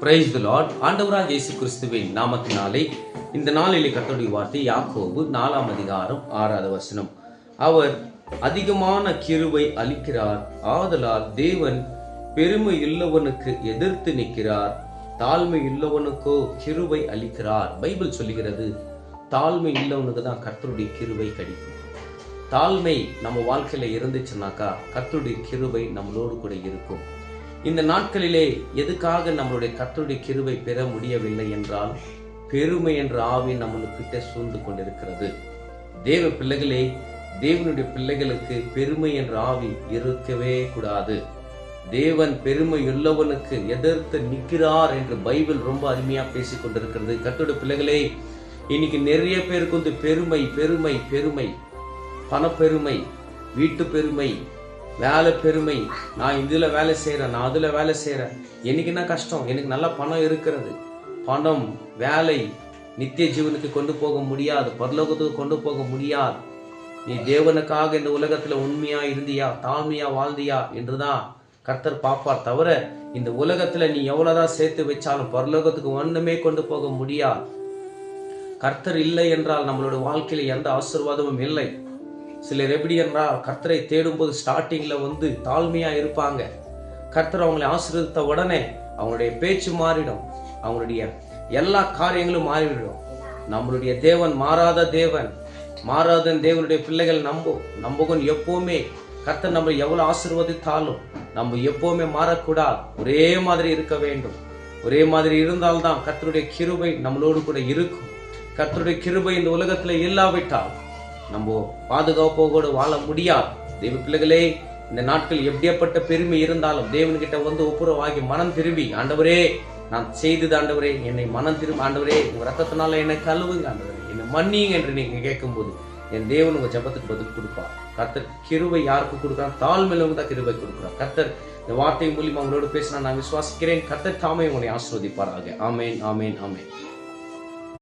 Praise the Lord ஆண்டவராக இயேசு கிறிஸ்துவின் நாமத்தினாலே இந்த நாளிலே கத்தோடைய வார்த்தை யாக்கோபு நாலாம் அதிகாரம் ஆறாவது வசனம். அவர் அதிகமான கிருவை அளிக்கிறார். ஆதலால் தேவன் பெருமை உள்ளவனுக்கு எதிர்த்து நிற்கிறார். தாழ்மை உள்ளவனுக்கோ கிருவை அளிக்கிறார். பைபிள் சொல்லுகிறது தாழ்மை உள்ளவனுக்கு தான் கர்த்தருடைய கிருவை கிடைக்கும். தாழ்மை நம்ம வாழ்க்கையில இருந்துச்சுனாக்கா கத்துடைய கிருபை நம்மளோடு கூட இருக்கும். இந்த நாட்களிலே எதுக்காக நம்மளுடைய கத்துடைய கிருபை பெற முடியவில்லை என்றால் பெருமை என்ற ஆவி நம்மளுக்கிட்ட சூழ்ந்து கொண்டிருக்கிறது. தேவ பிள்ளைகளே தேவனுடைய பிள்ளைகளுக்கு பெருமை என்ற ஆவி இருக்கவே கூடாது. தேவன் பெருமை உள்ளவனுக்கு எதிர்த்து நிற்கிறார் என்று பைபிள் ரொம்ப அருமையா பேசிக் கொண்டிருக்கிறது கத்தோட பிள்ளைகளே இன்னைக்கு நிறைய பேருக்கு வந்து பெருமை பெருமை பெருமை. பணப்பெருமை வீட்டு பெருமை வேலை பெருமை. நான் இதில் வேலை செய்கிறேன் நான் அதில் வேலை செய்கிறேன் எனக்கு என்ன கஷ்டம்? எனக்கு நல்ல பணம் இருக்கிறது. பணம் வேலை நித்திய ஜீவனுக்கு கொண்டு போக முடியாது. பரலோகத்துக்கு கொண்டு போக முடியாது. நீ தேவனுக்காக இந்த உலகத்துல உண்மையா இருந்தியா? தாழ்மையா வாழ்ந்தியா? என்றுதான் கர்த்தர் பார்ப்பார் தவிர இந்த உலகத்துல நீ எவ்வளவுதான் சேர்த்து வச்சாலும் பரலோகத்துக்கு ஒண்ணுமே கொண்டு போக முடியாது. கர்த்தர் இல்லை என்றால் நம்மளோட வாழ்க்கையில எந்த ஆசிர்வாதமும் இல்லை. சிலர் எப்படி என்றால் கர்த்தரை தேடும்போது ஸ்டார்டிங்கில் வந்து தாழ்மையாக இருப்பாங்க. கர்த்தர் அவங்களை ஆசீர்வதித்த உடனே அவங்களுடைய பேச்சு மாறிடும். அவங்களுடைய எல்லா காரியங்களும் மாறிவிடும். நம்மளுடைய தேவன் மாறாத தேவன். மாறாத தேவனுடைய பிள்ளைகள் நம்பும். நம்புகன் எப்போவுமே கர்த்தர் நம்ம எவ்வளோ ஆசீர்வதித்தாலும் நம்ம எப்போவுமே மாறக்கூடாது. ஒரே மாதிரி இருக்க வேண்டும். ஒரே மாதிரி இருந்தால்தான் கர்த்தருடைய கிருபை நம்மளோடு கூட இருக்கும். கர்த்தருடைய கிருபை இந்த உலகத்தில் இல்லாவிட்டால் நம்ம பாதுகாப்போடு வாழ முடியாது. தெய்வ பிள்ளைகளே இந்த நாட்கள் எப்படியப்பட்ட பெருமை இருந்தாலும் தேவன்கிட்ட வந்து ஒப்புரவாகி மனம் திரும்பி ஆண்டவரே நான் செய்தது ஆண்டவரே என்னை மனம் திரும்ப ஆண்டவரே உங்க ரத்தத்தினால என்னை கழுவுங்க ஆண்டவரே என்னை மன்னிங்க என்று நீங்க கேட்கும்போது என் தேவன் உங்க ஜெபத்துக்கு பதில் கொடுப்பார். கர்த்தர் கிருவை யாருக்கு கொடுக்குறான் தாழ்மையிலவங்க தான் கிருவை கொடுக்குறான் கர்த்தர் இந்த வார்த்தை மூலியமா உங்களோட பேசினா நான் விசுவாசிக்கிறேன். கர்த்தர் தாமே உங்களை ஆசிர்வதிப்பாராக. ஆமேன் ஆமேன் ஆமேன்.